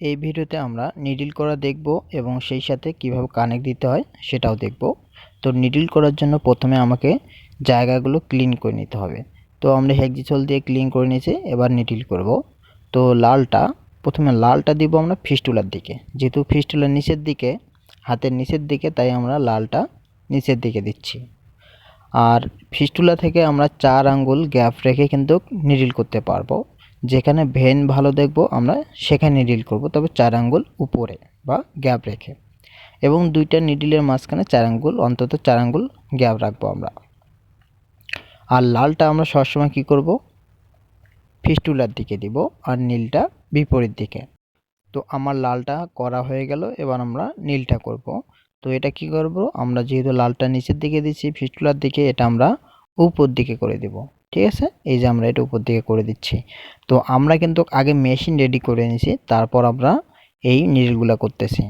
এই ভিডিওতে আমরা নিডিল করা দেখব এবং সেই সাথে কীভাবে কানেক্ট দিতে হয় সেটাও দেখব। তো নিডিল করার জন্য প্রথমে আমাকে জায়গাগুলো ক্লিন করে নিতে হবে। তো আমরা হেক্সিসল দিয়ে ক্লিন করে নিয়েছি, এবার নিডিল করব। তো লালটা, প্রথমে লালটা দিব আমরা ফিস্টুলার দিকে। যেহেতু ফিস্টুলার নিচের দিকে, হাতের নিচের দিকে, তাই আমরা লালটা নিচের দিকে দিচ্ছি। আর ফিস্টুলা থেকে আমরা চার আঙ্গুল গ্যাপ রেখে কিন্তু নিডিল করতে পারব। যেখানে ভেন ভালো দেখব, আমরা সেখানে নিডিল করব। তবে চার আঙ্গুল উপরে বা গ্যাপ রেখে। এবং দুইটা নিডিলের মাঝখানে চার আঙ্গুল, অন্তত চার আঙ্গুল গ্যাপ রাখব আমরা। আর লালটা আমরা সবসময় কী করব? ফিস্টুলার দিকে দিব আর নীলটা বিপরীত দিকে। তো আমার লালটা করা হয়ে গেল, এবার আমরা নীলটা করব। তো এটা কি করব? আমরা যেহেতু লালটা নিচের দিকে দিচ্ছি, ফিস্টুলার দিকে, এটা আমরা উপর দিকে করে দেব। ঠিক আছে? এই যে আমরা এটা উপর দিকে করে দিচ্ছি। তো আমরা কিন্তু আগে মেশিন রেডি করে নিছি তারপর আমরা এই নিডলগুলো করতেছি।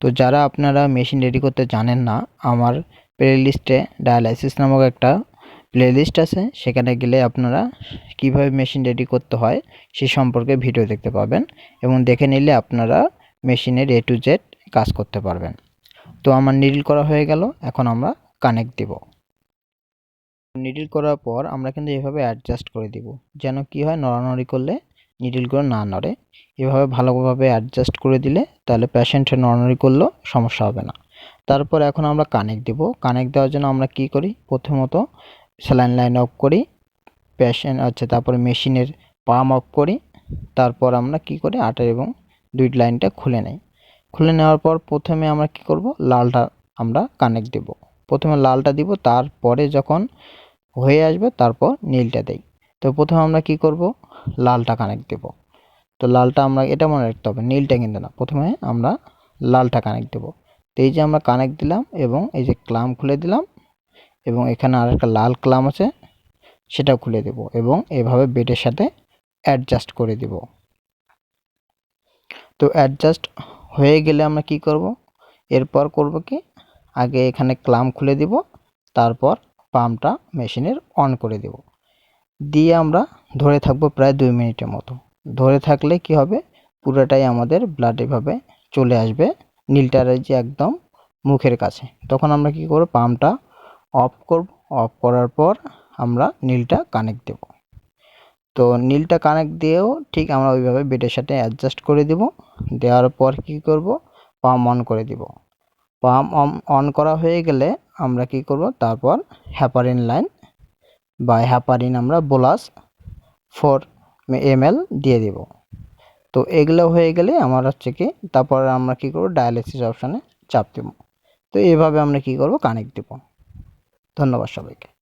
তো যারা আপনারা মেশিন রেডি করতে জানেন না, আমার প্লে লিস্টে ডায়ালাইসিস নামক একটা প্লে লিস্ট আছে, সেখানে গেলে আপনারা কীভাবে মেশিন রেডি করতে হয়, সে সম্পর্কে ভিডিও দেখতে পাবেন এবং দেখে নিলে আপনারা মেশিনের এ টু জেড কাজ করতে পারবেন। তো আমার নিডল করা হয়ে গেল, এখন আমরা কানেক্ট দিব। নিডল করার পর আমরা কিন্তু এভাবে অ্যাডজাস্ট করে দিব। যেন কি হয়, নড়ানড়ি করলে নিডলগুলো না নড়ে। এভাবে ভালোভাবে অ্যাডজাস্ট করে দিলে তাহলে পেশেন্টের নড়ানড়ি করলেও সমস্যা হবে না। তারপর এখন আমরা কানেক্ট দেব। কানেক্ট দেওয়ার জন্য আমরা কি করি? প্রথমত স্যালাইন লাইন অফ করি। প্যাশেন্ট আচ্ছা তারপরে মেশিনের পাম্প অফ করি। তারপর আমরা কি করি? আটার এবং দুই লাইনটা খুলে নেই। খুলে নেওয়ার পর প্রথমে আমরা কি করব? লালটা আমরা কানেক্ট দেব। প্রথমে লালটা দিব। তারপরে যখন হয়ে আসবে, তারপর নীলটা দেই। তো প্রথমে আমরা কি করব? লালটা কানেক্ট দেব। তো লালটা আমরা, এটা মনে রাখতে হবে, নীলটা কিন্তু না। প্রথমে আমরা লালটা কানেক্ট দেব। তো এই যে আমরা কানেক্ট দিলাম এবং এই যে ক্লাম খুলে দিলাম এবং এখানে আর একটা লাল ক্লাম আছে সেটা খুলে দেব এবং এভাবে বেডের সাথে অ্যাডজাস্ট করে দেব। তো অ্যাডজাস্ট হয়ে গেলে আমরা কি করব? এরপর করব কি? আগে এখানে ক্লাম খুলে দিব, তারপর পাম্পটা মেশিনের অন করে দেব। দিয়ে আমরা ধরে থাকব প্রায় দুই মিনিটের মতো। ধরে থাকলে কি হবে? পুরোটাই আমাদের ব্লাড এভাবে চলে আসবে যে একদম মুখের কাছে। তখন আমরা কি করব? পাম্পটা অফ করব। অফ করার পর আমরা নীলটা কানেক্ট দেব। তো নীলটা কানেক্ট দিয়েও ঠিক আমরা ওইভাবে বেডের সাথে অ্যাডজাস্ট করে দেব। দেওয়ার পর কি করব? পাম্প অন করে দিব। পাম্প অন করা হয়ে গেলে আমরা কি করব? তারপর হ্যাপারিন লাইন বা হ্যাপারিন আমরা বোলাস ফোর এম দিয়ে দেব। তো এগুলো হয়ে গেলে আমার হচ্ছে কি, তারপর আমরা কি করব? ডায়ালিসিস অপশানে চাপ দেব। তো এইভাবে আমরা কি করব? কানেক্ট দেব। ধন্যবাদ সবাইকে।